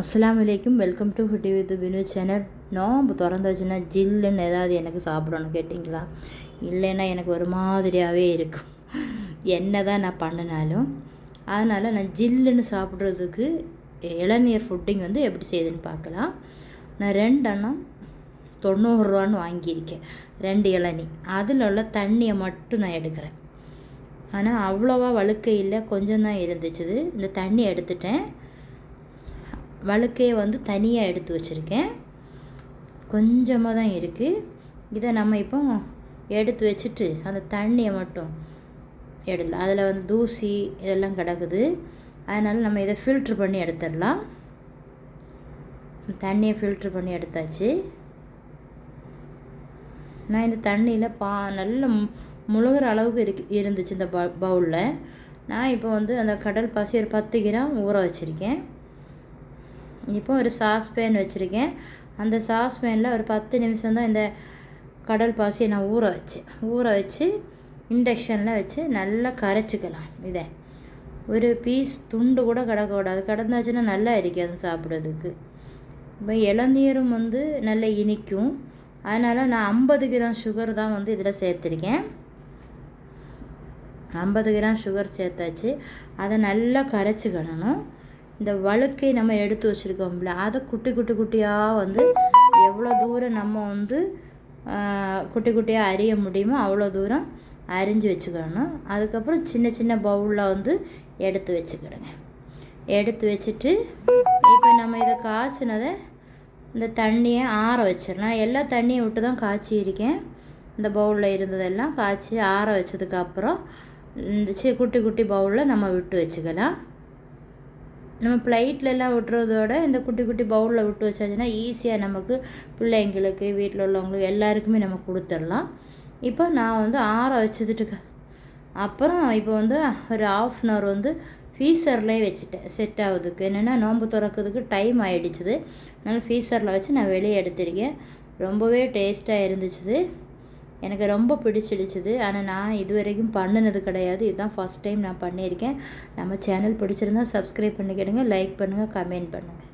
அஸ்லாம் வலைக்கும் welcome to foodie with Binu channel நோம்பு திறந்துச்சுன்னா ஜில்லுன்னு ஏதாவது எனக்கு சாப்பிடணும் கேட்டிங்களா இல்லைன்னா எனக்கு ஒரு மாதிரியாகவே இருக்கும் என்ன தான் நான் பண்ணினாலும் அதனால் நான் ஜில்லுன்னு சாப்பிட்றதுக்கு இளநீர் ஃபுட்டிங் வந்து எப்படி செய்யுதுன்னு பார்க்கலாம் நான் ரெண்டு அண்ணம் தொண்ணூறுரூவான்னு வாங்கியிருக்கேன் ரெண்டு இளநீ அதில் உள்ள தண்ணியை மட்டும் நான் எடுக்கிறேன் ஆனால் அவ்வளோவா வழுக்க இல்லை கொஞ்சம் தான் இருந்துச்சுது இந்த தண்ணி எடுத்துட்டேன் வழுக்கையை வந்து தனியாக எடுத்து வச்சுருக்கேன். கொஞ்சமாக தான் இருக்குது இதை நம்ம இப்போ எடுத்து வச்சுட்டு அந்த தண்ணியை மட்டும் எடுக்கலாம் அதில் வந்து தூசி இதெல்லாம் கிடக்குது. அதனால் நம்ம இதை ஃபில்ட்ரு பண்ணி எடுத்துடலாம். தண்ணியை ஃபில்ட்ரு பண்ணி எடுத்தாச்சு. நான் இந்த தண்ணியில் பா நல்ல முழுகிற அளவுக்கு இருக்கு இருந்துச்சு இந்த ப பவுலில். நான் இப்போ வந்து அந்த கடல் பாசி ஒரு பத்து கிராம் ஊற வச்சுருக்கேன். இப்போ ஒரு சாஸ்பேன் வச்சுருக்கேன். அந்த சாஸ்பேனில் ஒரு பத்து நிமிஷம் தான் இந்த கடல் பாசியை நான் ஊற வச்சேன் ஊற வச்சு இண்டக்ஷனில் வச்சு நல்லா கரைச்சிக்கலாம் இதை. ஒரு பீஸ் துண்டு கூட கிடக்கக்கூடாது கிடந்தாச்சுன்னா நல்லா இருக்காது சாப்பிட்றதுக்கு. இப்போ இளநீரும் வந்து நல்லா இனிக்கும். அதனால் நான் ஐம்பது கிராம் சுகர் தான் வந்து இதில் சேர்த்துருக்கேன். ஐம்பது கிராம் சுகர் சேர்த்தாச்சு. அதை நல்லா கரைச்சிக்கிடணும் இந்த வழுக்கை நம்ம எடுத்து வச்சுருக்கோம்ல அதை குட்டி குட்டி குட்டியாக வந்து எவ்வளோ தூரம் நம்ம வந்து குட்டி குட்டியாக அரிய முடியுமோ அவ்வளோ தூரம் அரிஞ்சு வச்சுக்கணும். அதுக்கப்புறம் சின்ன சின்ன பவுலில் வந்து எடுத்து வச்சுக்கிடுங்க. எடுத்து வச்சுட்டு இப்போ நம்ம இதை காய்ச்சினதை இந்த தண்ணியை ஆற வச்சிடலாம். எல்லா தண்ணியை விட்டு தான் காய்ச்சி இருக்கேன் இந்த பவுலில் இருந்ததெல்லாம் காய்ச்சி ஆற வச்சதுக்கப்புறம் இந்த சி குட்டி குட்டி பவுலில் நம்ம விட்டு வச்சுக்கலாம். நம்ம பிளைட்லலாம் விட்டுறதோட இந்த குட்டி குட்டி பவுலில் விட்டு வச்சாச்சுன்னா ஈஸியாக நமக்கு பிள்ளைங்களுக்கு வீட்டில் உள்ளவங்களுக்கு எல்லாருக்குமே நம்ம கொடுத்துடலாம். இப்போ நான் வந்து ஆற வச்சதுட்டு அப்புறம் இப்போ வந்து ஒரு ஆஃப் அன் ஹவர் வந்து ஃபீஸர்லேயே வச்சுட்டேன். செட் ஆகுதுக்கு என்னென்னா நோன்பு திறக்கிறதுக்கு டைம் ஆகிடுச்சுது அதனால் ஃபீசரில் வச்சு நான் வெளியே எடுத்திருக்கேன். ரொம்பவே டேஸ்ட்டாக இருந்துச்சுது. எனக்கு ரொம்ப பிடிச்சிடுச்சுது. ஆனால் நான் இது வரைக்கும் பண்ணினது கிடையாது. இதுதான் ஃபஸ்ட் டைம் நான் பண்ணியிருக்கேன். நம்ம சேனல் பிடிச்சிருந்தா சப்ஸ்கிரைப் பண்ணிக்கிடுங்க லைக் பண்ணுங்கள் கமெண்ட் பண்ணுங்கள்